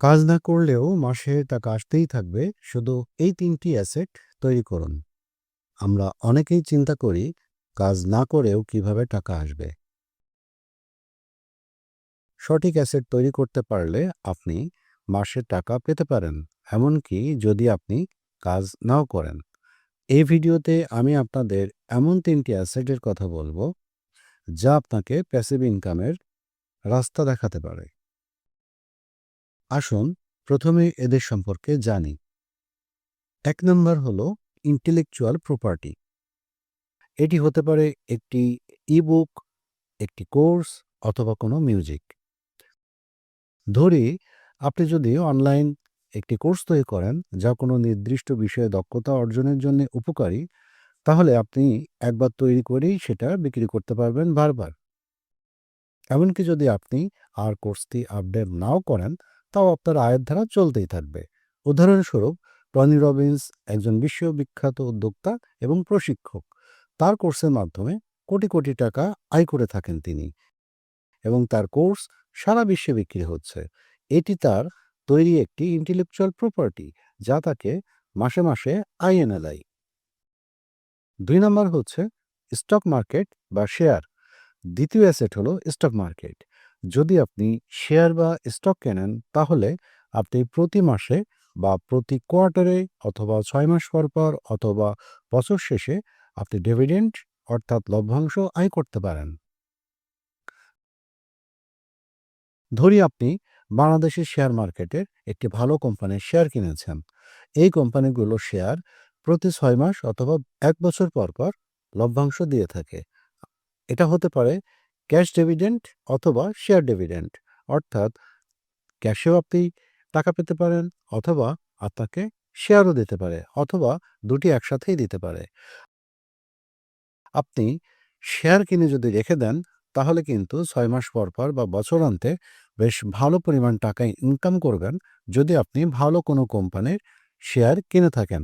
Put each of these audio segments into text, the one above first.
কাজ না করলেও মাসে টাকা আসতেই থাকবে। শুধু এই তিনটি অ্যাসেট তৈরি করুন। আমরা অনেকেই চিন্তা করি, কাজ না করেও কীভাবে টাকা আসবে। সঠিক অ্যাসেট তৈরি করতে পারলে আপনি মাসে টাকা পেতে পারেন। এমনকি যদি আপনি কাজ নাও করেন। এই ভিডিওতে আমি আপনাদের এমন তিনটি অ্যাসেটের কথা বলব, যা আপনাকে প্যাসিভ ইনকামের রাস্তা দেখাতে পারে। আসুন প্রথমে এদের সম্পর্কে জানি। এক নম্বর হল ইন্টেলেকচুয়াল প্রপার্টি এটি হতে পারে একটি ইবুক একটি কোর্স অথবা কোনো মিউজিক ধরি, আপনি যদি অনলাইন একটি কোর্স তৈরি করেন, যা কোনো নির্দিষ্ট বিষয়ে দক্ষতা অর্জনের জন্য উপকারী, তাহলে আপনি একবার তৈরি করেই সেটা বিক্রি করতে পারবেন বারবার। এমনকি যদি আপনি আর কোর্সটি আপডেট নাও করেন তাও আপনার আয়ের ধারা চলতেই থাকবে। উদাহরণস্বরূপ টনি রবিন্স একজন বিশ্ববিখ্যাত উদ্যোক্তা এবং প্রশিক্ষক। তার কোর্সের মাধ্যমে কোটি কোটি টাকা আয় করে থাকেন তিনি এবং তার কোর্স সারা বিশ্বে বিক্রি হচ্ছে। এটি তার তৈরি একটি ইন্টেলেকচুয়াল প্রপার্টি যা তাকে মাসে মাসে আয় এনে দেয়। দুই নম্বর হচ্ছে স্টক মার্কেট বা শেয়ার দ্বিতীয় অ্যাসেট হলো স্টক মার্কেট যদি আপনি শেয়ার বা স্টক কেনেন, তাহলে আপনি প্রতি মাসে বা প্রতি কোয়ার্টারে অথবা ছয় মাস পর পর অথবা বছর শেষে আপনি ডিভিডেন্ড অর্থাৎ লভ্যাংশ আয় করতে পারেন। ধরি আপনি বাংলাদেশের শেয়ার মার্কেটের একটি ভালো কোম্পানির শেয়ার কিনেছেন। এই কোম্পানিগুলো শেয়ার প্রতি ছয় মাস অথবা এক বছর পর পর লভ্যাংশ দিয়ে থাকে। এটা হতে পারে ক্যাশ ডিভিডেন্ড অথবা শেয়ার ডিভিডেন্ড অর্থাৎ ক্যাশেও আপনি টাকা পেতে পারেন অথবা আপনাকে শেয়ারও দিতে পারে অথবা দুটি একসাথেই দিতে পারে। আপনি শেয়ার কিনে যদি রেখে দেন, তাহলে কিন্তু ছয় মাস পর পর বা বছরান্তে বেশ ভালো পরিমাণ টাকা ইনকাম করবেন যদি আপনি ভালো কোনো কোম্পানির শেয়ার কিনে থাকেন।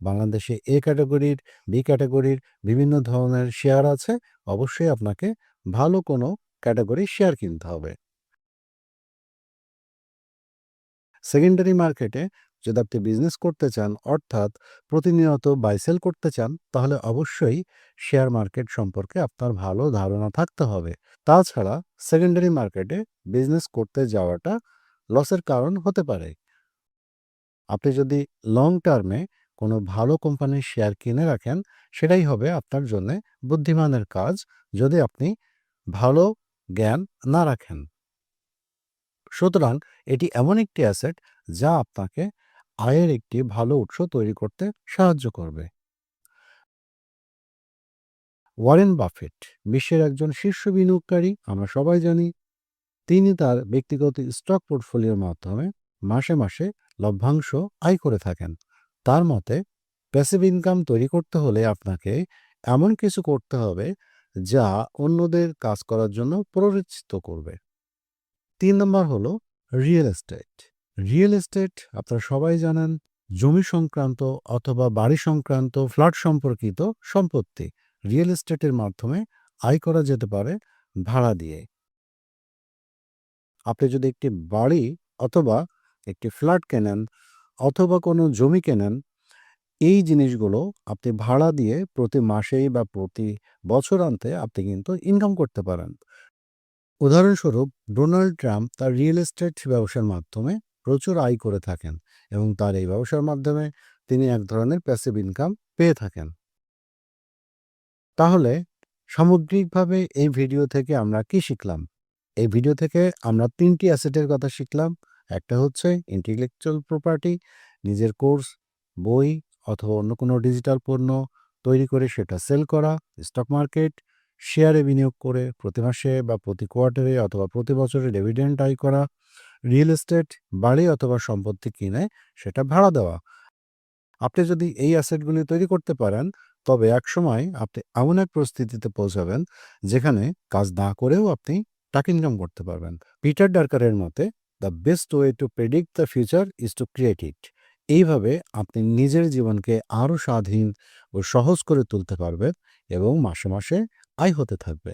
বাংলাদেশে এ ক্যাটাগরির, বি ক্যাটাগরির বিভিন্ন ধরনের শেয়ার আছে, অবশ্যই আপনাকে ভালো কোনো ক্যাটাগরির শেয়ার কিনতে হবে। সেকেন্ডারি মার্কেটে যদি আপনি বিজনেস করতে চান, অর্থাৎ প্রতিনিয়ত বাইসেল করতে চান, তাহলে অবশ্যই শেয়ার মার্কেট সম্পর্কে আপনার ভালো ধারণা থাকতে হবে। তাছাড়া সেকেন্ডারি মার্কেটে বিজনেস করতে যাওয়াটা লসের কারণ হতে পারে। আপনি যদি লং টার্মে কোনো ভালো কোম্পানির শেয়ার কিনে রাখেন, সেটাই হবে আপনার জন্য বুদ্ধিমানের কাজ যদি আপনি ভালো জ্ঞান না রাখেন। সুতরাং এটি এমন একটি অ্যাসেট যা আপনাকে আয়ের একটি ভালো উৎস তৈরি করতে সাহায্য করবে। ওয়ারেন বাফেট, বিশ্বের একজন শীর্ষ বিনিয়োগকারী, আমরা সবাই জানি। তিনি তার ব্যক্তিগত স্টক পোর্টফোলিওর মাধ্যমে মাসে মাসে লভ্যাংশ আয় করে থাকেন। তার মতে প্যাসিভ ইনকাম তৈরি করতে হলে আপনাকে এমন কিছু করতে হবে যা অন্যদের কাজ করার জন্য প্ররোচিত করবে। তিন নম্বর হলো রিয়েল এস্টেট রিয়েল এস্টেট আপনারা সবাই জানেন, জমি সংক্রান্ত অথবা বাড়ি সংক্রান্ত, ফ্ল্যাট সম্পর্কিত সম্পত্তি রিয়েল এস্টেটের মাধ্যমে আয় করা যেতে পারে ভাড়া দিয়ে। আপনি যদি একটি বাড়ি অথবা একটি ফ্ল্যাট কেনেন অথবা কোনো জমি কেনেন, এই জিনিসগুলো আপনি ভাড়া দিয়ে প্রতি মাসেই বা প্রতি বছরান্তে আপনি কিন্তু ইনকাম করতে পারেন। উদাহরণস্বরূপ, ডোনাল্ড ট্রাম্প তার রিয়েল এস্টেট ব্যবসার মাধ্যমে প্রচুর আয় করে থাকেন এবং তার এই ব্যবসার মাধ্যমে তিনি এক ধরনের প্যাসিভ ইনকাম পেয়ে থাকেন। তাহলে, সামগ্রিকভাবে এই ভিডিও থেকে আমরা কি শিখলাম? এই ভিডিও থেকে আমরা তিনটি অ্যাসেটের কথা শিখলাম। একটা হচ্ছে ইন্টেলেকচুয়াল প্রপার্টি নিজের কোর্স বই অথবা অন্য কোনো ডিজিটাল পণ্য তৈরি করে সেটা সেল করা স্টক মার্কেট শেয়ারে বিনিয়োগ করে প্রতি মাসে বা প্রতি কোয়ার্টারে অথবা প্রতি বছরে ডিভিডেন্ড আয় করা রিয়েল এস্টেট বাড়ি অথবা সম্পত্তি কিনে সেটা ভাড়া দেওয়া। আপনি যদি এই অ্যাসেটগুলি তৈরি করতে পারেন, তবে একসময় আপনি এমন এক পরিস্থিতিতে পৌঁছাবেন, যেখানে কাজ না করেও আপনি টাকা ইনকাম করতে পারবেন। পিটার ডার্কারের মতে the best way to predict the future is to create it এইভাবে আপনি নিজের জীবনকে আরও স্বাধীন ও সহজ করে তুলতে পারবেন এবং মাসে মাসে আয় হতে থাকবে।